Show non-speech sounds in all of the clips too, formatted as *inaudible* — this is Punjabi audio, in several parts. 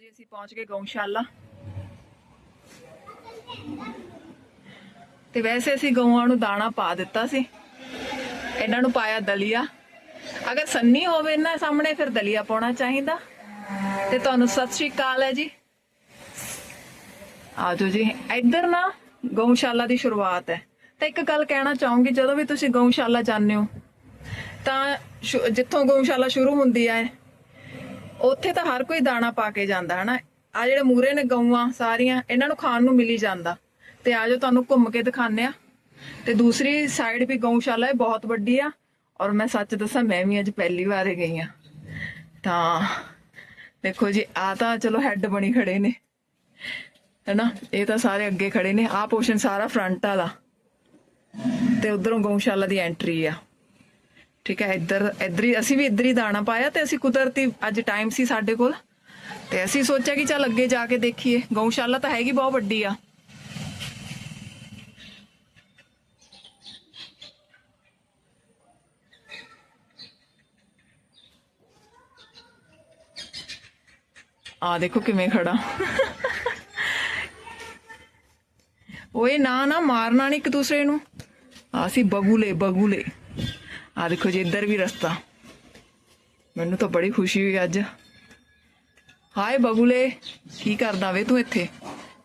ਜੀ, ਅਸੀਂ ਪਹੁੰਚ ਗਏ ਗਊਸ਼ਾਲਾ। ਤੇ ਵੈਸੇ ਅਸੀਂ ਗਊਆਂ ਨੂੰ ਦਾਣਾ ਪਾ ਦਿੱਤਾ ਸੀ। ਇਹਨਾਂ ਨੂੰ ਪਾਇਆ ਦਲੀਆ। ਅਗਰ ਸੰਨੀ ਹੋਵੇ ਨਾ ਸਾਹਮਣੇ, ਫਿਰ ਦਲੀਆ ਪਾਉਣਾ ਚਾਹੀਦਾ। ਤੇ ਤੁਹਾਨੂੰ ਸਤਿ ਸ਼੍ਰੀ ਅਕਾਲ ਹੈ ਜੀ। ਆਜੋ ਜੀ, ਇੱਧਰ ਨਾ ਗਊਸ਼ਾਲਾ ਦੀ ਸ਼ੁਰੂਆਤ ਹੈ। ਤਾਂ ਇੱਕ ਗੱਲ ਕਹਿਣਾ ਚਾਹੂੰਗੀ, ਜਦੋਂ ਵੀ ਤੁਸੀਂ ਗਊਸ਼ਾਲਾ ਜਾਂਦੇ ਹੋ, ਤਾਂ ਜਿੱਥੋਂ ਗਊਸ਼ਾਲਾ ਸ਼ੁਰੂ ਹੁੰਦੀ ਹੈ ਉੱਥੇ ਤਾਂ ਹਰ ਕੋਈ ਦਾਣਾ ਪਾ ਕੇ ਜਾਂਦਾ, ਹਨਾ? ਆ ਜਿਹੜੇ ਮੂਰੇ ਨੇ ਗਊਆਂ ਸਾਰੀਆਂ, ਇਹਨਾਂ ਨੂੰ ਖਾਣ ਨੂੰ ਮਿਲੀ ਜਾਂਦਾ। ਤੇ ਆਜੋ ਤੁਹਾਨੂੰ ਘੁੰਮ ਕੇ ਦਿਖਾਉਂਦੇ ਆ। ਤੇ ਦੂਸਰੀ ਸਾਈਡ ਵੀ ਗਊਸ਼ਾਲਾ ਹੈ ਬਹੁਤ ਵੱਡੀ ਆ। ਔਰ ਮੈਂ ਸੱਚ ਦੱਸਾਂ, ਮੈਂ ਵੀ ਅੱਜ ਪਹਿਲੀ ਵਾਰ ਗਈ ਆ। ਤਾਂ ਦੇਖੋ ਜੀ ਆ ਤਾਂ ਚਲੋ ਹੈੱਡ ਬਣੀ ਖੜੇ ਨੇ। ਹੈਨਾ? ਇਹ ਤਾਂ ਸਾਰੇ ਅੱਗੇ ਖੜੇ ਨੇ। ਆਹ ਪੋਰਸ਼ਨ ਸਾਰਾ ਫਰੰਟ ਵਾਲਾ। ਤੇ ਉਧਰੋਂ ਗਊਸ਼ਾਲਾ ਦੀ ਐਂਟਰੀ ਆ। ਠੀਕ ਹੈ, ਇੱਧਰ ਇੱਧਰ ਹੀ, ਅਸੀਂ ਵੀ ਇੱਧਰ ਹੀ ਦਾਣਾ ਪਾਇਆ ਤੇ ਅਸੀਂ ਕੁਦਰਤੀ ਅੱਜ ਟਾਈਮ ਸੀ ਸਾਡੇ ਕੋਲ। ਤੇ ਅਸੀਂ ਸੋਚਿਆ ਕਿ ਚੱਲ ਅੱਗੇ ਜਾ ਕੇ ਦੇਖੀਏ। ਗਊਸ਼ਾਲਾ ਤਾਂ ਹੈਗੀ, ਬਹੁਤ ਵੱਡੀ ਆ। ਆ ਦੇਖੋ ਕਿਵੇਂ ਖੜਾ। ਓਏ ਨਾ ਨਾ ਮਾਰਨਾ ਨਹੀਂ ਇੱਕ ਦੂਸਰੇ ਨੂੰ। ਆ ਸੀ ਬਗੂਲੇ ਬਗੂਲੇ। ਆ ਦੇਖੋ ਜੀ, ਇੱਧਰ ਵੀ ਰਸਤਾ। ਮੈਨੂੰ ਤਾਂ ਬੜੀ ਖੁਸ਼ੀ ਹੋਈ ਅੱਜ। ਹਾਏ ਬਬੂਲੇ, ਕੀ ਕਰਦਾ ਵੇ ਤੂੰ ਇੱਥੇ?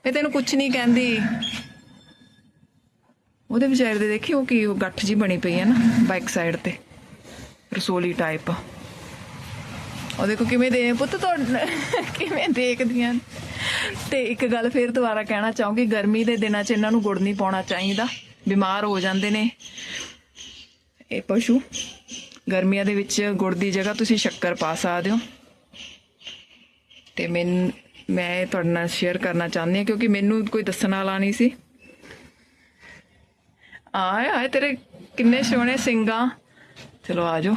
ਮੈਂ ਤੈਨੂੰ ਕੁਝ ਨਹੀਂ ਕਹਿੰਦੀ। ਉਹਦੇ ਵਿਚਾਰੇ ਦੇ ਦੇਖੀ, ਉਹ ਕੀ ਉਹ ਗੱਠ ਜੀ ਬਣੀ ਪਈ ਹੈ ਨਾ ਬਾਈਕ ਸਾਈਡ ਤੇ। ਰਸੋਲੀ ਟਾਈਪ ਉਹ ਦੇਖੋ ਕਿਵੇਂ ਦੇ ਪੁੱਤ ਤੋਂ ਕਿਵੇਂ ਦੇਖਦੀਆਂ ਤੇ ਇੱਕ ਗੱਲ ਫੇਰ ਦੁਬਾਰਾ ਕਹਿਣਾ ਚਾਹੂੰਗੀ, ਗਰਮੀ ਦੇ ਦਿਨਾਂ 'ਚ ਇਹਨਾਂ ਨੂੰ ਗੁੜ ਨਹੀਂ ਪਾਉਣਾ ਚਾਹੀਦਾ। ਬਿਮਾਰ ਹੋ ਜਾਂਦੇ ਨੇ। ਇਹ ਪਸ਼ੂ, ਗਰਮੀਆਂ ਦੇ ਵਿੱਚ ਗੁੜ ਦੀ ਜਗ੍ਹਾ ਤੁਸੀਂ ਸ਼ੱਕਰ ਪਾ ਸਕਦੇ ਹੋ। ਤੇ ਮੈਂ ਮੈਂ ਤੁਹਾਡੇ ਨਾਲ ਸ਼ੇਅਰ ਕਰਨਾ ਚਾਹੁੰਦੀ ਹਾਂ ਕਿਉਂਕਿ ਮੈਨੂੰ ਕੋਈ ਦੱਸਣ ਵਾਲਾ ਨਹੀਂ ਸੀ। ਆਏ ਆਏ ਤੇਰੇ ਕਿੰਨੇ ਸੋਹਣੇ ਸਿੰਗਾ। ਚਲੋ ਆ ਜਾਓ।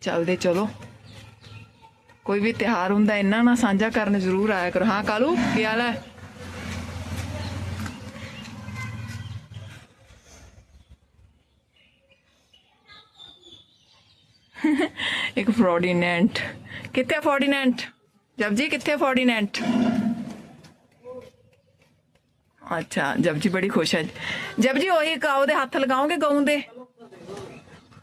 ਚੱਲਦੇ, ਚਲੋ। ਕੋਈ ਵੀ ਤਿਹਾਰ ਹੁੰਦਾ ਇਹਨਾਂ ਨਾਲ ਸਾਂਝਾ ਕਰਨ ਜ਼ਰੂਰ ਆਇਆ ਕਰੋ। ਹਾਂ, ਕਾਲੂ, ਕੀ ਹਾਲ ਹੈ? *laughs* ਇੱਕ ਫਰੋਡੀਨੈਂਟ। ਕਿੱਥੇ ਫਰੋਡੀਨੈਂਟ? ਜਪਜੀ, ਕਿੱਥੇ ਫਰੋਡੀਨੈਂਟ? ਅੱਛਾ, ਜਪਜੀ ਬੜੀ ਖੁਸ਼ ਹੈ। ਜਪਜੀ, ਉਹੀ ਕਾਉ ਦੇ ਹੱਥ ਲਗਾਓਗੇ ਗਊ ਦੇ?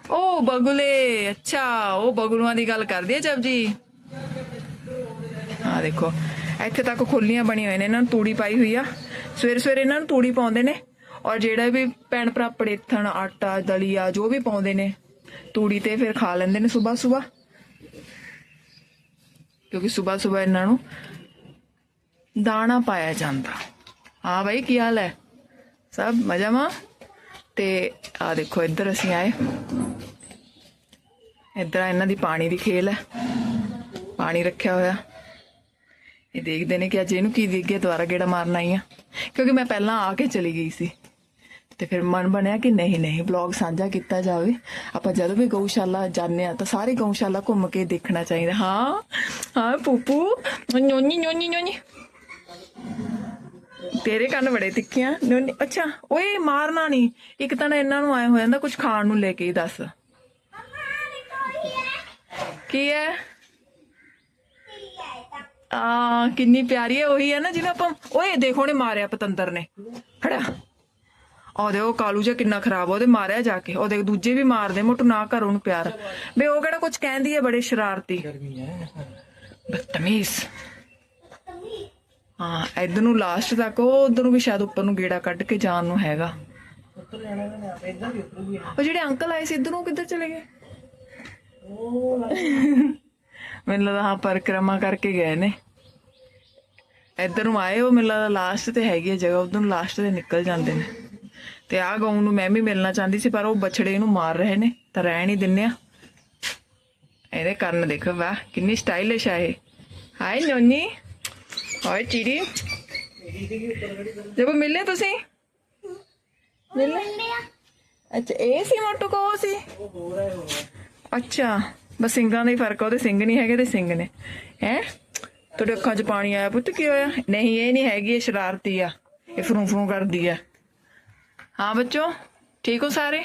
ਉਹ ਬਗੁਲੇ, ਅੱਛਾ, ਉਹ ਬਗਲੂਆਂ ਦੀ ਗੱਲ ਕਰਦੀ ਹੈ ਜਪਜੀ। ਆ ਦੇਖੋ, ਇੱਥੇ ਤੱਕ ਖੁੱਲੀਆਂ ਬਣੀਆਂ ਹੋਏ ਨੇ, ਇਹਨਾਂ ਨੂੰ ਤੂੜੀ ਪਾਈ ਹੋਈ ਆ। ਸਵੇਰੇ ਸਵੇਰੇ ਇਹਨਾਂ ਨੂੰ ਤੂੜੀ ਪਾਉਂਦੇ ਨੇ। ਔਰ ਜਿਹੜਾ ਵੀ ਭੈਣ ਭਰਾ ਪੜੇਥਣ, ਆਟਾ, ਦਲੀਆ, ਜੋ ਵੀ ਪਾਉਂਦੇ ਨੇ ਤੂੜੀ ਤੇ ਫਿਰ ਖਾ ਲੈਂਦੇ ਨੇ ਸਵੇਰ ਸਵੇਰ ਕਿਉਂਕਿ ਸਵੇਰ ਸਵੇਰ ਇਹਨਾਂ ਨੂੰ ਦਾਣਾ ਪਾਇਆ ਜਾਂਦਾ। ਹਾਂ ਭਾਈ ਕੀ ਹਾਲ ਹੈ? ਸਭ ਮਜ਼ਾ ਮਜਾਮਾ? ਤੇ ਆ ਦੇਖੋ, ਇੱਧਰ ਅਸੀਂ ਆਏ। ਇੱਧਰ ਇਹਨਾਂ ਦੀ ਪਾਣੀ ਦੀ ਖੇਲ ਹੈ। ਪਾਣੀ ਰੱਖਿਆ ਹੋਇਆ। ਇਹ ਦੇਖਦੇ ਨੇ ਕਿ ਅੱਜ ਇਹਨੂੰ ਕੀ ਦੇਖ ਗਿਆ ਦੁਬਾਰਾ ਗੇੜਾ ਮਾਰਨ ਆਈ ਆ ਕਿਉਂਕਿ ਮੈਂ ਪਹਿਲਾਂ ਆ ਕੇ ਚਲੀ ਗਈ ਸੀ। ਤੇ ਫਿਰ ਮਨ ਬਣਿਆ ਕਿ ਨਹੀਂ ਨਹੀਂ ਵਲੌਗ ਸਾਂਝਾ ਕੀਤਾ ਜਾਵੇ। ਆਪਾਂ ਜਦੋਂ ਵੀ ਗਊਸ਼ਾਲਾ ਜਾਂਦੇ ਆ ਤਾਂ ਸਾਰੇ ਗਊਸ਼ਾਲਾ ਘੁੰਮ ਕੇ ਦੇਖਣਾ ਚਾਹੀਦਾ। ਹਾਂ ਹਾਂ ਪੂਪੂ, ਨੋਨੀ ਨੋਨੀ ਨੋਨੀ ਤੇਰੇ ਕੰਨ ਬੜੇ ਤਿੱਖੀਆਂ ਨੋਨੀ। ਅੱਛਾ, ਓਏ ਮਾਰਨਾ ਨਹੀਂ ਇੱਕ ਤਾਂ ਨਾ ਇਹਨਾਂ ਨੂੰ ਆਇਆ ਹੋ ਜਾਂਦਾ ਕੁਝ ਖਾਣ ਨੂੰ ਲੈ ਕੇ ਹੀ ਦੱਸ। ਕੀ ਹੈ ਆ, ਕਿੰਨੀ ਪਿਆਰੀ ਹੈ ਉਹੀ ਹੈ ਨਾ, ਜਿਵੇਂ ਆਪਾਂ ਓਏ, ਦੇਖੋ ਨੇ ਮਾਰਿਆ ਪਤੰਦਰ ਨੇ। ਖੜਾ। ਉਹਦੇ ਉਹ ਕਾਲੂ ਜਿਹਾ ਕਿੰਨਾ ਖਰਾਬ ਆ, ਉਹਦੇ ਮਾਰਿਆ ਜਾ ਕੇ। ਉਹਦੇ ਦੂਜੇ ਵੀ ਮਾਰਦੇ ਮੋਟੂ ਨਾ ਕਰ ਉਹਨੂੰ ਪਿਆਰ। ਬੇ ਉਹ ਕਿਹੜਾ ਕੁਝ ਕਹਿੰਦੀ ਹੈ ਬੜੇ ਸ਼ਰਾਰਤੀ। ਬਦਤਮੀਜ਼। ਹਾਂ ਇਧਰ ਨੂੰ ਲਾਸਟ ਤੱਕ ਉਹ ਉਧਰ ਨੂੰ ਵੀ ਸ਼ਾਇਦ ਉੱਪਰ ਨੂੰ ਗੇੜਾ ਕੱਢ ਕੇ ਜਾਣ ਨੂੰ ਹੈਗਾ। ਉਹ ਜਿਹੜੇ ਅੰਕਲ ਆਏ ਸੀ ਇਧਰ ਨੂੰ ਕਿੱਧਰ ਚਲੇ ਗਏ? ਮੈਨੂੰ ਲੱਗਦਾ ਹਾਂ ਪਰਿਕਰਮਾ ਕਰਕੇ ਗਏ ਨੇ। ਇੱਧਰ ਨੂੰ ਆਏ ਉਹ ਮੈਨੂੰ ਲੱਗਦਾ ਲਾਸਟ ਤੇ ਹੈਗੀ ਹੈ ਜਗ੍ਹਾ ਉਧਰ ਨੂੰ ਲਾਸਟ ਤੇ ਨਿਕਲ ਜਾਂਦੇ ਨੇ। ਤੇ ਆਹ ਗਊ ਨੂੰ ਮੈਂ ਵੀ ਮਿਲਣਾ ਚਾਹੁੰਦੀ ਸੀ, ਪਰ ਉਹ ਬਛੜੇ ਨੂੰ ਮਾਰ ਰਹੇ ਨੇ, ਤਾਂ ਰਹਿਣ ਹੀ ਦਿੰਨੇ ਆ। ਇਹਦੇ ਕੰਨ ਦੇਖੋ, ਵਾਹ, ਕਿੰਨੀ ਸਟਾਈਲਿਸ਼ ਆ ਇਹ। ਹਾਈ ਨੋਨੀ, ਹਾਏ ਚੀੜੀ। ਜਦੋਂ ਮਿਲੇ ਤੁਸੀਂ? ਮਿਲੇ? ਅੱਛਾ, ਇਹ ਸੀ ਮੋਟੂ ਕੋ ਸੀ? ਅੱਛਾ, ਬਸ ਸਿੰਘਾਂ ਦਾ ਹੀ ਫ਼ਰਕ ਆ, ਉਹਦੇ ਸਿੰਘ ਨਹੀਂ ਹੈਗੇ ਤੇ ਸਿੰਘ ਨੇ। ਹੈ? ਤੁਹਾਡੇ ਅੱਖਾਂ 'ਚ ਪਾਣੀ ਆਇਆ ਪੁੱਤ, ਕੀ ਹੋਇਆ? ਨਹੀਂ, ਇਹ ਨਹੀਂ ਹੈਗੀ, ਇਹ ਸ਼ਰਾਰਤੀ ਆ, ਇਹ ਫਰੂ ਫਰੂ ਕਰਦੀ ਆ। ਹਾਂ ਬੱਚੋ ਠੀਕ ਹੋ ਸਾਰੇ?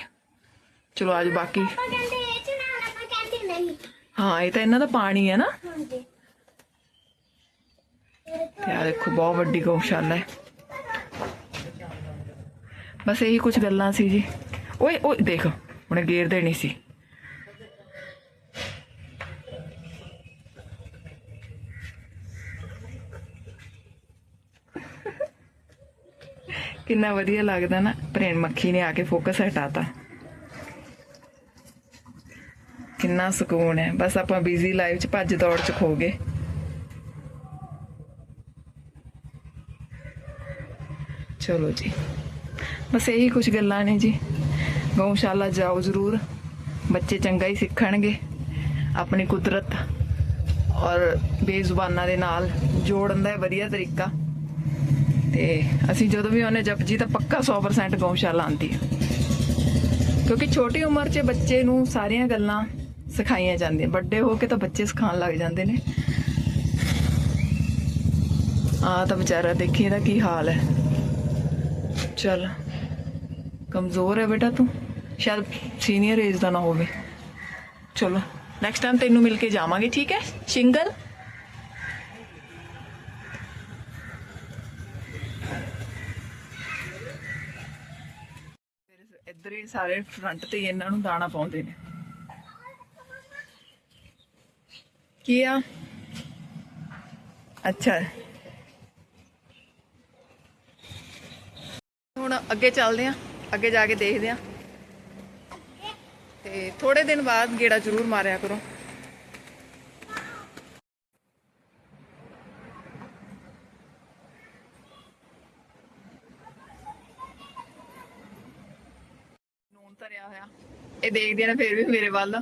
ਚਲੋ ਅੱਜ ਬਾਕੀ ਆਪਾਂ ਕਹਿੰਦੇ ਇਹ ਚ ਨਾ ਆਪਾਂ ਕਹਿੰਦੇ ਨਹੀਂ। ਹਾਂ ਇਹ ਤਾਂ ਇਹਨਾਂ ਦਾ ਪਾਣੀ ਹੈ ਨਾ। ਹਾਂਜੀ। ਤੇ ਆ ਦੇਖੋ ਬਹੁਤ ਵੱਡੀ ਗਊਸ਼ਾਲਾ ਹੈ। ਬਸ ਇਹੀ ਕੁਝ ਗੱਲਾਂ ਸੀ ਜੀ। ਓਏ ਓਏ ਦੇਖ ਉਹਨੇ ਗੇਰ ਦੇਣੀ ਸੀ। ਕਿੰਨਾ ਵਧੀਆ ਲੱਗਦਾ ਨਾ। ਪ੍ਰੇਮ ਮੱਖੀ ਨੇ ਆ ਕੇ ਫੋਕਸ ਹਟਾਤਾ। ਕਿੰਨਾ ਸਕੂਨ ਹੈ। ਬਸ ਆਪਾਂ ਬਿਜ਼ੀ ਲਾਈਫ ਚ ਭੱਜ ਦੌੜ ਚ ਖੋ ਗਏ। ਚਲੋ ਜੀ। ਬਸ ਇਹੀ ਕੁਝ ਗੱਲਾਂ ਨੇ ਜੀ। ਗਊਸ਼ਾਲਾ ਜਾਓ ਜ਼ਰੂਰ। ਬੱਚੇ ਚੰਗਾ ਹੀ ਸਿੱਖਣਗੇ। ਆਪਣੀ ਕੁਦਰਤ ਔਰ ਬੇਜ਼ੁਬਾਨਾਂ ਦੇ ਨਾਲ ਜੋੜਨ ਦਾ ਵਧੀਆ ਤਰੀਕਾ। ਤੇ ਅਸੀਂ ਜਦੋਂ ਵੀ ਆਉਂਦੇ ਜਪਜੀ ਤਾਂ ਪੱਕਾ 100% ਗਊਸ਼ਾਲਾ ਆਂਦੀ ਹੈ। ਕਿਉਂਕਿ ਛੋਟੀ ਉਮਰ 'ਚ ਬੱਚੇ ਨੂੰ ਸਾਰੀਆਂ ਗੱਲਾਂ ਸਿਖਾਈਆਂ ਜਾਂਦੀਆਂ। ਵੱਡੇ ਹੋ ਕੇ ਤਾਂ ਬੱਚੇ ਸਿਖਾਉਣ ਲੱਗ ਜਾਂਦੇ ਨੇ। ਆ ਤਾਂ ਵਿਚਾਰਾ ਦੇਖੀ ਇਹਦਾ ਕੀ ਹਾਲ ਹੈ। ਚਲ, ਕਮਜ਼ੋਰ ਹੈ ਬੇਟਾ ਤੂੰ। ਸ਼ਾਇਦ ਸੀਨੀਅਰ ਏਜ ਦਾ ਨਾ ਹੋਵੇ। ਚਲੋ ਨੈਕਸਟ ਟਾਈਮ ਤੈਨੂੰ ਮਿਲ ਕੇ ਜਾਵਾਂਗੇ, ਠੀਕ ਹੈ? ਸਿੰਗਲ? ਇੱਧਰ ਹੀ ਸਾਰੇ ਫਰੰਟ ਤੇ ਇਹਨਾਂ ਨੂੰ ਦਾਣਾ ਪਾਉਂਦੇ ਨੇ। ਕੀ ਆ? ਅੱਛਾ। ਹੁਣ ਅੱਗੇ ਚੱਲਦੇ ਆ, ਅੱਗੇ ਜਾ ਕੇ ਦੇਖਦੇ ਆ। ਤੇ ਥੋੜੇ ਦਿਨ ਬਾਅਦ ਗੇੜਾ ਜ਼ਰੂਰ ਮਾਰਿਆ ਕਰੋ। ਨੂਨ ਹੋਇਆ। ਇਹ ਦੇਖਦੇ ਨੇ ਫਿਰ ਵੀ ਮੇਰੇ ਵੱਲ।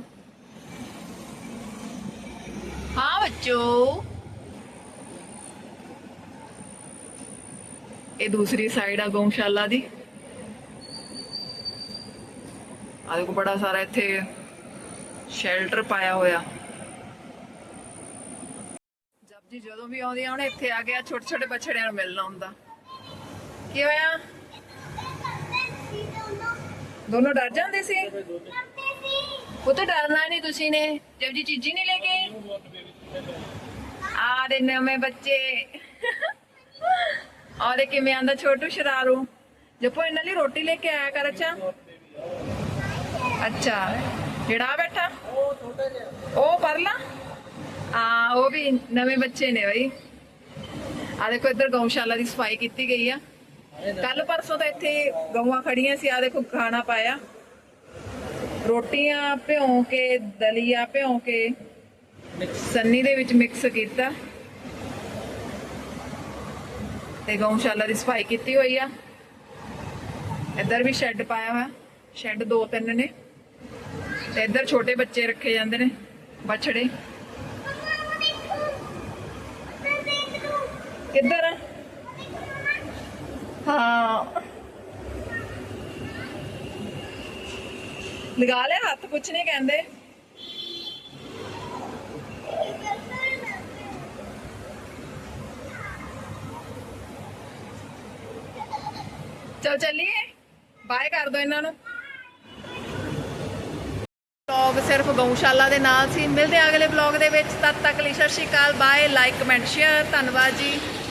ਹਾਂ ਬੱਚੋ। ਇਹ ਦੂਸਰੀ ਸਾਈਡ ਆ ਗਊਸ਼ਾਲਾ ਦੀ। ਆ ਦੇਖੋ ਬੜਾ ਸਾਰਾ ਇੱਥੇ ਸ਼ੈਲਟਰ ਪਾਇਆ ਹੋਇਆ। ਜਬ ਜਦੋਂ ਵੀ ਆਉਂਦੀਆਂ ਉਹਨੇ ਇੱਥੇ ਆ ਗਿਆ ਛੋਟੇ ਛੋਟੇ ਬੱਛੜਿਆਂ ਨੂੰ ਮਿਲਣਾ ਹੁੰਦਾ। ਕੀ ਹੋਇਆ? ਦੋਨੋਂ ਡਰ ਜਾਂਦੇ ਸੀ? ਉਹ ਤਾਂ ਡਰਨਾ ਨਹੀਂ ਤੁਸੀਂ ਨੇ। ਜਬ ਜੀ ਚੀਜ਼ੀ ਨਹੀਂ ਲੈ ਕੇ ਆ ਦੇ ਨਵੇਂ ਬੱਚੇ। ਔਰ ਕਿਵੇਂ ਆਂਦਾ ਛੋਟੂ ਸ਼ਰਾਰੂ। ਜਪੋ, ਇਹਨਾਂ ਲਈ ਰੋਟੀ ਲੈ ਕੇ ਆਇਆ ਕਰ ਅੱਛਾ। ਅੱਛਾ, ਜਿਹੜਾ ਆ ਬੈਠਾ। ਉਹ ਪਰਲਾ? ਆ ਉਹ ਵੀ ਨਵੇਂ ਬੱਚੇ ਨੇ ਬਈ। ਆ ਦੇਖੋ, ਇੱਧਰ ਗਊਸ਼ਾਲਾ ਦੀ ਸਫ਼ਾਈ ਕੀਤੀ ਗਈ ਆ। ਕੱਲ ਪਰਸੋਂ ਤਾਂ ਇੱਥੇ ਗਊਆਂ ਖੜੀਆਂ ਸੀ ਆ ਦੇਖੋ ਖਾਣਾ ਪਾਇਆ। ਰੋਟੀਆਂ ਭਿਉਂ ਕੇ, ਦਲੀਆ ਭਿਉਂ ਕੇ ਸੰਨੀ ਦੇ ਵਿੱਚ ਮਿਕਸ ਕੀਤਾ। ਤੇ ਗਊਸ਼ਾਲਾ ਦੀ ਸਫ਼ਾਈ ਕੀਤੀ ਹੋਈ ਆ। ਇੱਧਰ ਵੀ ਸ਼ੈੱਡ ਪਾਇਆ ਹੋਇਆ ਸ਼ੈੱਡ ਦੋ ਤਿੰਨ ਨੇ। ਤੇ ਇੱਧਰ ਛੋਟੇ ਬੱਚੇ ਰੱਖੇ ਜਾਂਦੇ ਨੇ, ਬਛੜੇ। ਕਿੱਧਰ ਆ ਹਾਂ ਲਗਾ ਲਿਆ ਹੱਥ, ਕੁਛ ਨਹੀਂ ਕਹਿੰਦੇ। ਚਲ ਚੱਲੀਏ, ਬਾਏ ਕਰ ਦੋ ਇਹਨਾਂ ਨੂੰ। ਵਲੌਗ ਸਿਰਫ ਗਊਸ਼ਾਲਾ ਦੇ ਨਾਲ ਸੀ। ਮਿਲਦੇ ਅਗਲੇ ਵਲੌਗ ਦੇ ਵਿੱਚ। ਤਦ ਤੱਕ ਲਈ ਸਤਿ ਸ਼੍ਰੀ ਅਕਾਲ, ਬਾਏ ਲਾਈਕ ਕਮੈਂਟ ਸ਼ੇਅਰ ਧੰਨਵਾਦ ਜੀ।